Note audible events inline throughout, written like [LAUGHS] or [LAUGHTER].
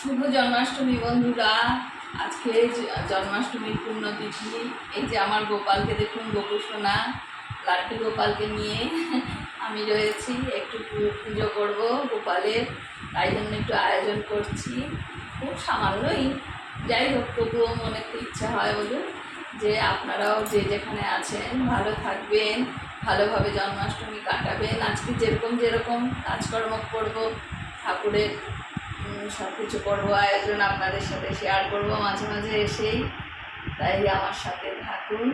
শুভ জন্মাষ্টমী বন্ধুরা। আজকে জন্মাষ্টমীর পুণ্যতিথি। এই যে আমার গোপালকে দেখুন গোপুসোনা লাড্ডু গোপালকে নিয়ে [LAUGHS] আমি রয়েছি। একটু পুজো করব গোপালের, তাই জন্য একটু আয়োজন করছি। খুব সামান্যই। যাই হোক, তবুও মনে ইচ্ছা হয় বলুন যে আপনারাও যে যেখানে আছেন, ভালো থাকবেন, ভালোভাবে জন্মাষ্টমী কাটাবেন। আজকে যেরকম যেরকম কাজকর্ম করব ঠাকুরের সব কিছু করব, আয়োজন আপনাদের সাথে শেয়ার করব মাঝে মাঝে এসেই। তাই আমার সাথে থাকুন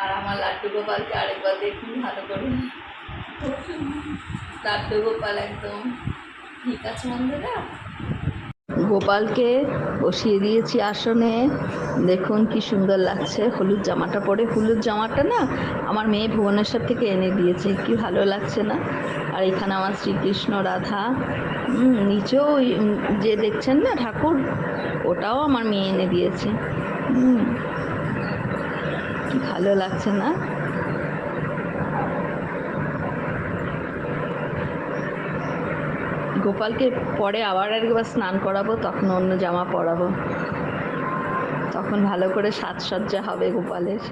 আর আমার লাড্ডু গোপালকে আরেকবার দেখুন ভালো করুন লাড্ডু গোপাল একদম ঠিক আছে বন্ধুরা গোপালকে বসিয়ে দিয়েছি আসনে। দেখুন কি সুন্দর লাগছে। হলুদ জামাটা পরে। হলুদ জামাটা না আমার মেয়ে ভুবনেশ্বর থেকে এনে দিয়েছে। কি ভালো লাগছে না? আর এখানে আমার শ্রীকৃষ্ণ রাধা। নিচেও যে দেখছেন না ঠাকুর, ওটাও আমার মেয়ে এনে দিয়েছে। কি ভালো লাগছে না? গোপালকে পরে আবার একবার স্নান করাবো, তখন অন্য জামা পরাবো। তখন ভালো করে সাজসজ্জা হবে গোপালের।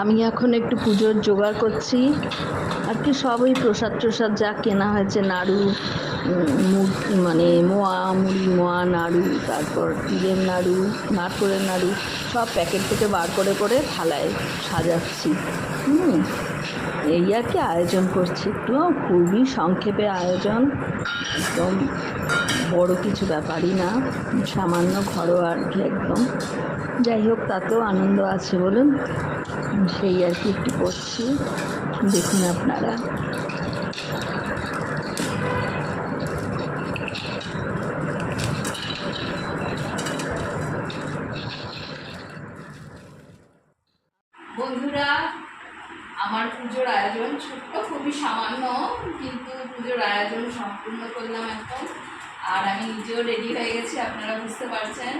আমি এখন একটু পুজোর জোগাড় করছি। আর কি সব ওই প্রসাদ টসাদ যা কেনা হয়েছে, নাড়ু মানে মোয়া, মুড়ি, মোয়া, নাড়ু, তারপর তিলের নাড়ু, নারকোলের নাড়ু সব প্যাকেট থেকে বার করে করে থালায় সাজাচ্ছি। হুম, এই আর কি আয়োজন করছি। একটু খুবই সংক্ষেপে আয়োজন। একদম বড় কিছু ব্যাপারই না, সামান্য ঘরোয়া আর কি একদম। যাই হোক, তাতেও আনন্দ আছে বলুন। সেই আর কি একটু করছি, দেখুন আপনারা। বন্ধুরা, আমার পুজোর আয়োজন ছোট্ট, খুবই সামান্য, কিন্তু পুজোর আয়োজন সম্পূর্ণ করলাম এখন। আর আমি নিজেও রেডি হয়ে গেছি, আপনারা বুঝতে পারছেন।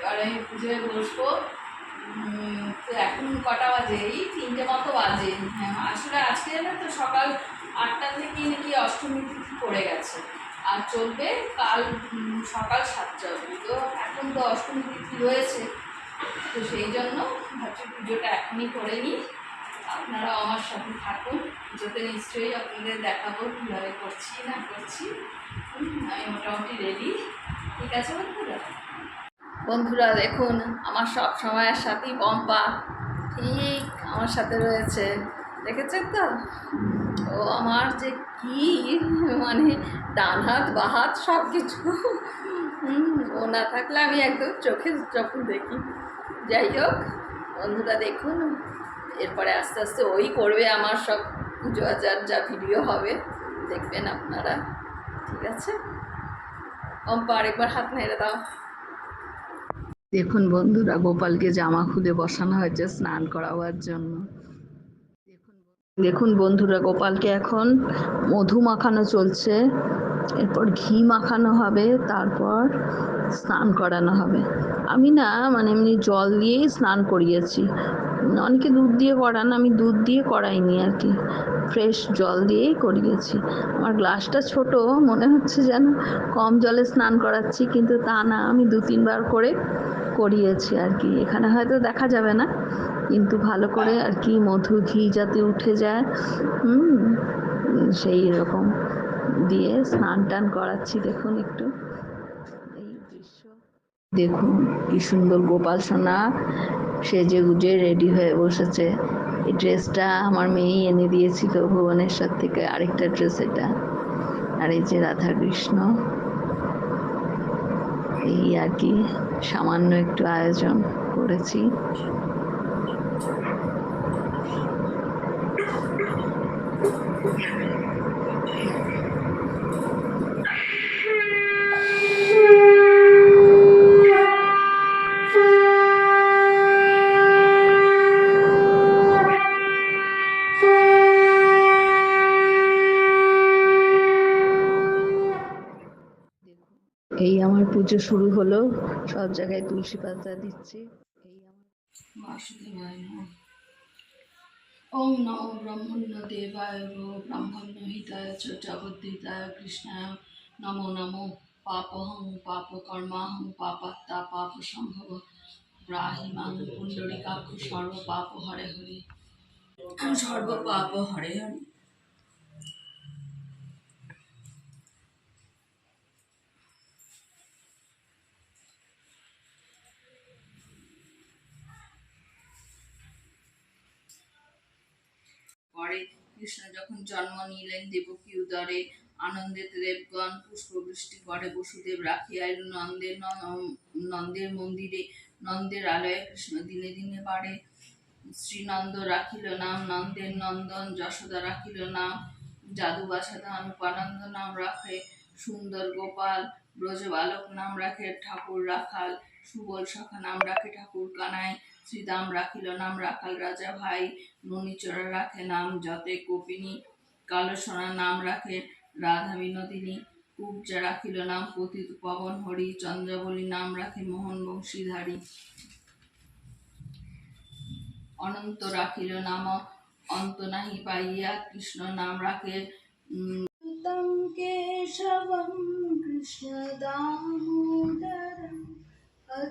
এবার আমি পুজোয় বসবো। তো এখন কটা বাজে? এই তিনটে মতো বাজে। হ্যাঁ আসলে আজকে না তো সকাল আটটা থেকে নাকি অষ্টমী তিথি পড়ে গেছে। আর চলবে কাল সকাল সাতটা অবধি। তো এখন তো অষ্টমী তিথি রয়েছে। তো সেই জন্য ভাবছি পুজোটা এখনই করে নিই। আপনারাও আমার সাথে থাকুন। পুজোতে নিশ্চয়ই আপনাদের দেখাবো কীভাবে করছি, না করছি। আমি মোটামুটি রেডি ঠিক আছে বন্ধুরা? বন্ধুরা, দেখুন, আমার সব সময়ের সাথেই পম্পা। ঠিক, আমার সাথে রয়েছে। দেখেছেন তো? ও আমার যে কি মানে ডান হাত বা হাত সব কিছু ও না থাকলে আমি একদম চোখে যখন দেখি। যাই হোক, বন্ধুরা দেখুন, এরপরে আস্তে আস্তে ওই করবে আমার সব পুজো আচার, যা ভিডিও হবে, দেখবেন আপনারা। ঠিক আছে? পম্পা আরেকবার হাত নেড়ে দাও। দেখুন বন্ধুরা, গোপালকে জামা খুলে বসানো হয়েছে স্নান করাবার জন্য। দেখুন বন্ধুরা, গোপালকে এখন মধু মাখানো চলছে। এরপর ঘি মাখানো হবে, তারপর স্নান করানো হবে। আমি না মানে এমনি জল দিয়েই স্নান করিয়েছি। অনেকে দুধ দিয়ে করান, আমি দুধ দিয়ে করাইনি আর কি। ফ্রেশ জল দিয়েই করিয়েছি। আমার গ্লাসটা ছোট, মনে হচ্ছে যেন কম জলে স্নান করাচ্ছি, কিন্তু তা না, আমি দু তিনবার করে করিয়েছি আর কি। এখানে হয়তো দেখা যাবে না, কিন্তু ভালো করে আর কি মধু, ঘি যাতে উঠে যায়, হুম, সেই রকম দিয়ে স্নান টান করাচ্ছি দেখুন একটু। এই দেখুন কি সুন্দর গোপাল সোনা সেজে গুজে রেডি হয়ে বসেছে। এই ড্রেসটা আমার মেয়েই এনে দিয়েছিল ভুবনেশ্বর থেকে, আরেকটা ড্রেস এটা। আর এই যে রাধা কৃষ্ণ এই আর কি সামান্য একটু আয়োজন করেছি। এই আমার পুজো শুরু হলো। সব জায়গায় তুলসী পাতা দিচ্ছি। এই আমার। ওম নমো ব্রহ্মণ্য দেবায় ব্রাহ্মণ্য হিতায় চ জগদ্দিতায় কৃষ্ণায় নমো নমো। পাপহং পাপকর্মাহং পাপাত্তা পাপ সম্ভব রাহিমাং পুণ্ডরিকাক্ষ সর্ব পাপ হরে হরে। সর্ব পাপ হরে হরে। পরে কৃষ্ণ যখন জন্ম নিলেন দেবকী উদরে আনন্দে দেবগণ পুষ্পবৃষ্টি করে, বসুদেব রাখিয়া এল নন্দের নন্দের মন্দিরে। নন্দের আলয়ে কৃষ্ণ দিনে দিনে বাড়ে। শ্রীনন্দ রাখিল নাম, নন্দের নন্দন, যশোদা রাখিল নাম, জাদু বাসাধান উপানন্দ নাম রাখে, সুন্দর গোপাল ব্রজ বালক নাম রাখে, ঠাকুর রাখাল, সুবল সখা নাম রাখে, ঠাকুর কানাই শ্রীদাম রাখিল, নাম রাখাল রাজা ভাই। ননিচরা রাখে নাম যতে কপিনী, কালো নাম রাখে রাধা বিনোদিনী। কুবজা রাখিল নাম পতিত পবন হরি, চন্দ্রাবলী নাম রাখে মোহন বংশীধারী। অনন্ত রাখিল নাম অন্ত নাহি পাইয়া, কৃষ্ণ নাম রাখে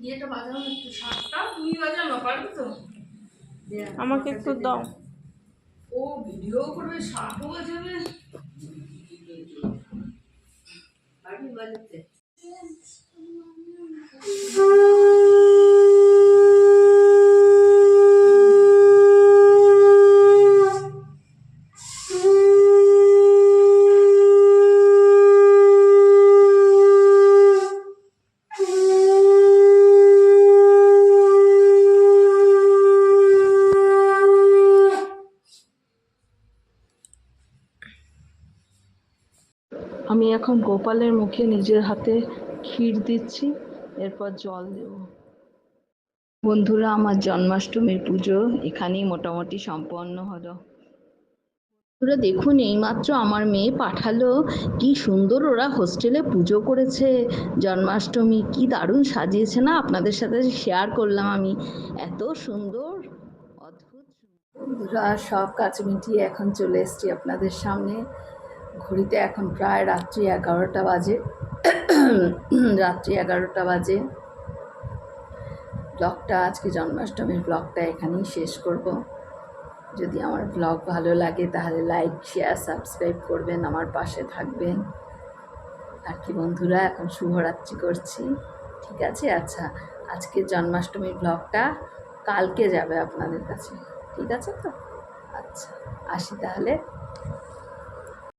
ইয়েটা বাজানো একটু শাকটা তুমি বাজানো পারবে তো? আমাকে একটু দাও। ও ভিডিও করবে শাকও বাজাবে। পারবি বাজাতে। আমি এখন গোপালের মুখে নিজের হাতে ক্ষীর দিচ্ছি, এরপর জল দেব। বন্ধুরা, আমার জন্মাষ্টমীর পুজো এখানেই মোটামুটি সম্পন্ন হলো। বন্ধুরা, দেখুন, এইমাত্র আমার মেয়ে পাঠালো। কি সুন্দর ওরা হোস্টেলে পুজো করেছে। জন্মাষ্টমী কি দারুণ সাজিয়েছে না? আপনাদের সাথে শেয়ার করলাম আমি। এত সুন্দর, অদ্ভুত বন্ধুরা, সব কাজ মিটিয়ে এখন চলে এসেছি আপনাদের সামনে। ঘড়িতে এখন প্রায় রাত্রি এগারোটা বাজে। রাত্রি এগারোটা বাজে। ব্লগটা আজকে জন্মাষ্টমীর ব্লগটা এখানেই শেষ করব। যদি আমার ব্লগ ভালো লাগে তাহলে লাইক শেয়ার সাবস্ক্রাইব করবেন, আমার পাশে থাকবেন। আর কি বন্ধুরা, এখন শুভরাত্রি করছি। ঠিক আছে? আচ্ছা আজকে জন্মাষ্টমীর ব্লগটা কালকে যাবে আপনাদের কাছে। ঠিক আছে তো? আচ্ছা আসি তাহলে।